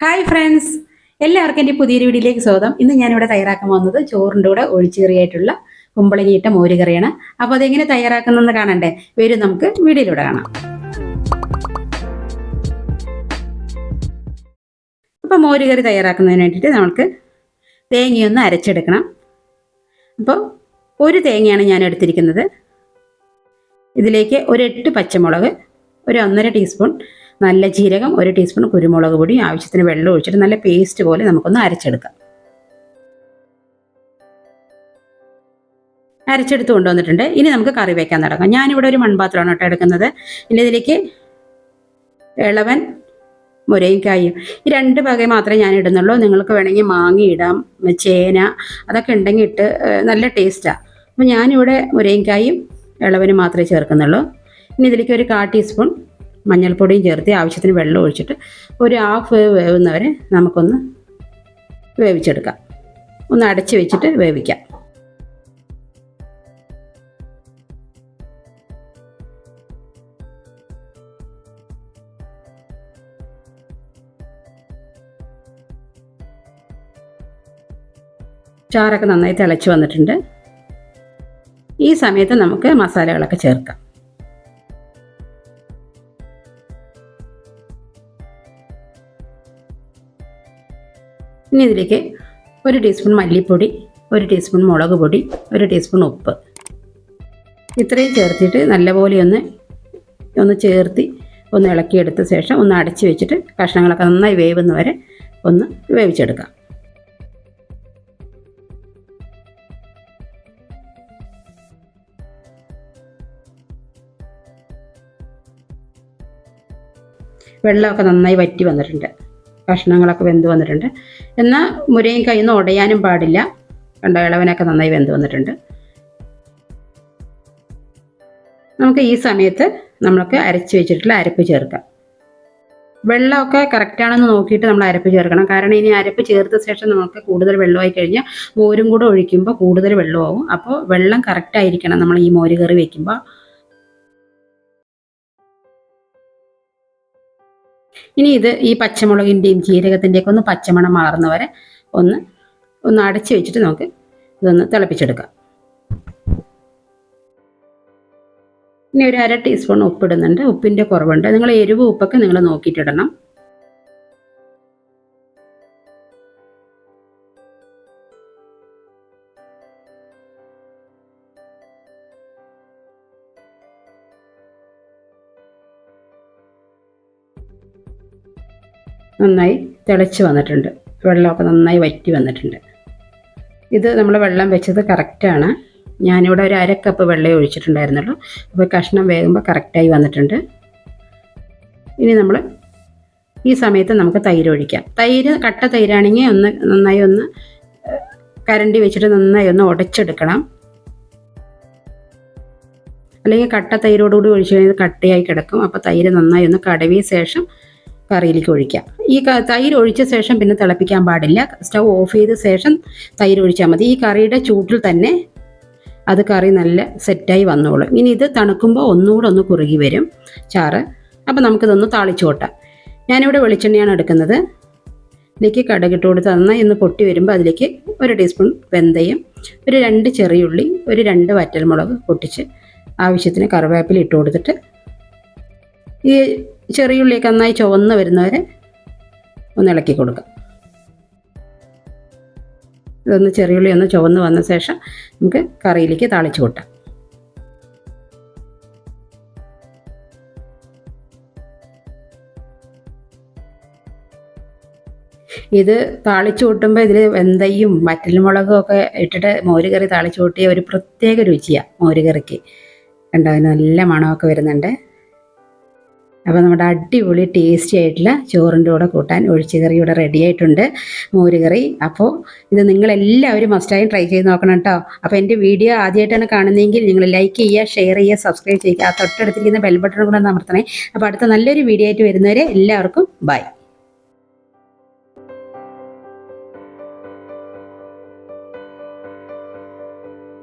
Hi friends എല്ലാവർക്കും എന്റെ പുതിയൊരു വീഡിയോയിലേക്ക് സ്വാഗതം. ഇന്ന് ഞാനിവിടെ തയ്യാറാക്കാൻ പോകുന്നത് ചോറിന്റെ കൂടെ ഒഴിച്ചുകറിയായിട്ടുള്ള കുമ്പളങ്ങിയിട്ട മോരുകറിയാണ് അപ്പോൾ അതെങ്ങനെ തയ്യാറാക്കുന്നതെന്ന് കാണണ്ടേ? വരും നമുക്ക് വീഡിയോയിലൂടെ കാണാം. അപ്പോൾ മോരുകറി തയ്യാറാക്കുന്നതിന് വേണ്ടിയിട്ട് നമുക്ക് തേങ്ങയൊന്ന് അരച്ചെടുക്കണം. അപ്പോൾ ഒരു തേങ്ങയാണ് ഞാൻ എടുത്തിരിക്കുന്നത്. ഇതിലേക്ക് ഒരു എട്ട് പച്ചമുളക് ഒരു ഒന്നര ടീസ്പൂൺ നല്ല ജീരകം ഒരു ടീസ്പൂൺ കുരുമുളക് പൊടി ആവശ്യത്തിന് വെള്ളം ഒഴിച്ചിട്ട് നല്ല പേസ്റ്റ് പോലെ നമുക്കൊന്ന് അരച്ചെടുക്കാം. അരച്ചെടുത്ത് കൊണ്ടുവന്നിട്ടുണ്ട്. ഇനി നമുക്ക് കറി വയ്ക്കാൻ തുടങ്ങാം. ഞാനിവിടെ ഒരു മൺപാത്രമാണ് കേട്ടോ എടുക്കുന്നത്. ഇനി ഇതിലേക്ക് ഇളവൻ മുരയിക്കായും ഈ രണ്ട് വക മാത്രമേ ഞാൻ ഇടുന്നുള്ളൂ. നിങ്ങൾക്ക് വേണമെങ്കിൽ മാങ്ങ ഇടാം ചേന അതൊക്കെ ഉണ്ടെങ്കിൽ ഇട്ട് നല്ല ടേസ്റ്റാണ് അപ്പം ഞാനിവിടെ മുരയിക്കായും ഇളവന് മാത്രമേ ചേർക്കുന്നുള്ളൂ. ഇനി ഇതിലേക്ക് ഒരു കാ ടീസ്പൂൺ മഞ്ഞൾപ്പൊടിയും ചേർത്ത് ആവശ്യത്തിന് വെള്ളം ഒഴിച്ചിട്ട് ഒരു ഹാഫ് വേവ് വേവുന്നവരെ നമുക്കൊന്ന് വേവിച്ചെടുക്കാം. ഒന്ന് അടച്ച് വെച്ചിട്ട് വേവിക്കാം. ചാറൊക്കെ നന്നായി തിളച്ച് വന്നിട്ടുണ്ട്. ഈ സമയത്ത് നമുക്ക് മസാലകളൊക്കെ ചേർക്കാം. ഇനി ഇതിലേക്ക് ഒരു ടീസ്പൂൺ മല്ലിപ്പൊടി ഒരു ടീസ്പൂൺ മുളക് പൊടി ഒരു ടീസ്പൂൺ ഉപ്പ്. ഇത്രയും ചേർത്തിട്ട് നല്ലപോലെ ഒന്ന് ഒന്ന് ചേർത്തി ഒന്ന് ഇളക്കിയെടുത്ത ശേഷം ഒന്ന് അടച്ചു വെച്ചിട്ട് കഷ്ണങ്ങളൊക്കെ നന്നായി വേവുന്ന വരെ ഒന്ന് വേവിച്ചെടുക്കാം. വെള്ളമൊക്കെ നന്നായി വറ്റി വന്നിട്ടുണ്ട്. കഷ്ണങ്ങളൊക്കെ വെന്ത് വന്നിട്ടുണ്ട്. എന്നാൽ മുരയും കയ്യിൽ ഉടയാനും പാടില്ല. കണ്ട ഇളവനൊക്കെ നന്നായി വെന്ത് വന്നിട്ടുണ്ട്. നമുക്ക് ഈ സമയത്ത് നമ്മൾക്ക് അരച്ച് വെച്ചിട്ടുള്ള അരപ്പ് ചേർക്കാം. വെള്ളമൊക്കെ കറക്റ്റാണെന്ന് നോക്കിയിട്ട് നമ്മൾ അരപ്പ് ചേർക്കണം. കാരണം ഇനി അരപ്പ് ചേർത്ത ശേഷം നമുക്ക് കൂടുതൽ വെള്ളമായി കഴിഞ്ഞാൽ മോരും കൂടെ ഒഴിക്കുമ്പോൾ കൂടുതൽ വെള്ളമാവും. അപ്പോൾ വെള്ളം കറക്റ്റായിരിക്കണം നമ്മൾ ഈ മോര് കറി വെക്കുമ്പോൾ. ഇനി ഇത് ഈ പച്ചമുളകിന്റെയും ജീരകത്തിന്റെയൊക്കെ ഒന്ന് പച്ചമണം മാറുന്നവരെ ഒന്ന് ഒന്ന് അടച്ചു വെച്ചിട്ട് നമുക്ക് ഇതൊന്ന് തിളപ്പിച്ചെടുക്കാം. ഇനി ഒരു അര ടീസ്പൂൺ ഉപ്പിടുന്നുണ്ട്. ഉപ്പിന്റെ കുറവുണ്ട്. നിങ്ങൾ എരിവ് ഉപ്പൊക്കെ നിങ്ങൾ നോക്കിയിട്ടിടണം. നന്നായി തിളച്ച് വന്നിട്ടുണ്ട്. വെള്ളമൊക്കെ നന്നായി വറ്റി വന്നിട്ടുണ്ട്. ഇത് നമ്മൾ വെള്ളം വെച്ചത് കറക്റ്റാണ് ഞാനിവിടെ ഒരു അര കപ്പ് വെള്ളം ഒഴിച്ചിട്ടുണ്ടായിരുന്നുള്ളൂ. അപ്പോൾ കഷ്ണം വേകുമ്പോൾ കറക്റ്റായി വന്നിട്ടുണ്ട്. ഇനി നമ്മൾ ഈ സമയത്ത് നമുക്ക് തൈര് ഒഴിക്കാം. തൈര് കട്ട തൈരാണെങ്കിൽ ഒന്ന് നന്നായി ഒന്ന് കരണ്ടി വെച്ചിട്ട് നന്നായി ഒന്ന് ഉടച്ചെടുക്കണം അല്ലെങ്കിൽ കട്ട തൈരോടുകൂടി ഒഴിച്ചു കഴിഞ്ഞാൽ കട്ടയായി കിടക്കും. അപ്പോൾ തൈര് നന്നായി ഒന്ന് കടവിയ ശേഷം കറിയിലേക്ക് ഒഴിക്കാം. ഈ തൈര് ഒഴിച്ച ശേഷം പിന്നെ തിളപ്പിക്കാൻ പാടില്ല. സ്റ്റൗ ഓഫ് ചെയ്ത ശേഷം തൈര് ഒഴിച്ചാൽ മതി. ഈ കറിയുടെ ചൂട്ടിൽ തന്നെ അത് കറി നല്ല സെറ്റായി വന്നോളും. ഇനി ഇത് തണുക്കുമ്പോൾ ഒന്നുകൂടെ ഒന്ന് കുറുകി വരും ചാറ്. അപ്പോൾ നമുക്കിതൊന്ന് താളിച്ചു കൊട്ടാം. ഞാനിവിടെ വെളിച്ചെണ്ണയാണ് എടുക്കുന്നത്. ഇതിലേക്ക് കടകിട്ട് കൊടുത്ത് നന്നായി ഒന്ന് പൊട്ടി വരുമ്പോൾ അതിലേക്ക് ഒരു ടീസ്പൂൺ വെന്തയും ഒരു രണ്ട് ചെറിയുള്ളി ഒരു രണ്ട് വറ്റൽമുളക് പൊട്ടിച്ച് ആവശ്യത്തിന് കറിവേപ്പില ഇട്ട് കൊടുത്തിട്ട് ഈ ചെറിയുള്ളിയൊക്കെ നന്നായി ചുവന്ന് വരുന്നവരെ ഒന്ന് ഇളക്കി കൊടുക്കാം. ഇതൊന്ന് ചെറിയുള്ളി ഒന്ന് ചുവന്ന് വന്ന ശേഷം നമുക്ക് കറിയിലേക്ക് താളിച്ചു കൂട്ടാം. ഇത് താളിച്ചു കൂട്ടുമ്പോൾ ഇതിൽ വെന്തയും വറ്റൽമുളകും ഒക്കെ ഇട്ടിട്ട് മോരുകറി താളിച്ച് കൂട്ടിയ ഒരു പ്രത്യേക രുചിയാണ് മോരുകറിക്ക് കണ്ടോ? അതിന് നല്ല മണമൊക്കെ വരുന്നുണ്ട്. അപ്പോൾ നമ്മുടെ അടിപൊളി ടേസ്റ്റി ആയിട്ടുള്ള ചോറിന്റെ കൂടെ കൂട്ടാൻ ഒഴിച്ചുകറി ഇവിടെ റെഡി ആയിട്ടുണ്ട്. മോരുകറി അപ്പോൾ ഇത് നിങ്ങളെല്ലാവരും മസ്റ്റായും ട്രൈ ചെയ്ത് നോക്കണം കേട്ടോ. അപ്പോൾ എന്റെ വീഡിയോ ആദ്യമായിട്ടാണ് കാണുന്നതെങ്കിൽ നിങ്ങൾ ലൈക്ക് ചെയ്യുക ഷെയർ ചെയ്യുക സബ്സ്ക്രൈബ് ചെയ്യുക. ആ തൊട്ടടുത്തിരിക്കുന്ന ബെൽ ബട്ടൺ കൂടെ അമർത്തണേ. അപ്പോൾ അടുത്ത നല്ലൊരു വീഡിയോ ആയിട്ട് വരുന്നവരെ എല്ലാവർക്കും ബൈ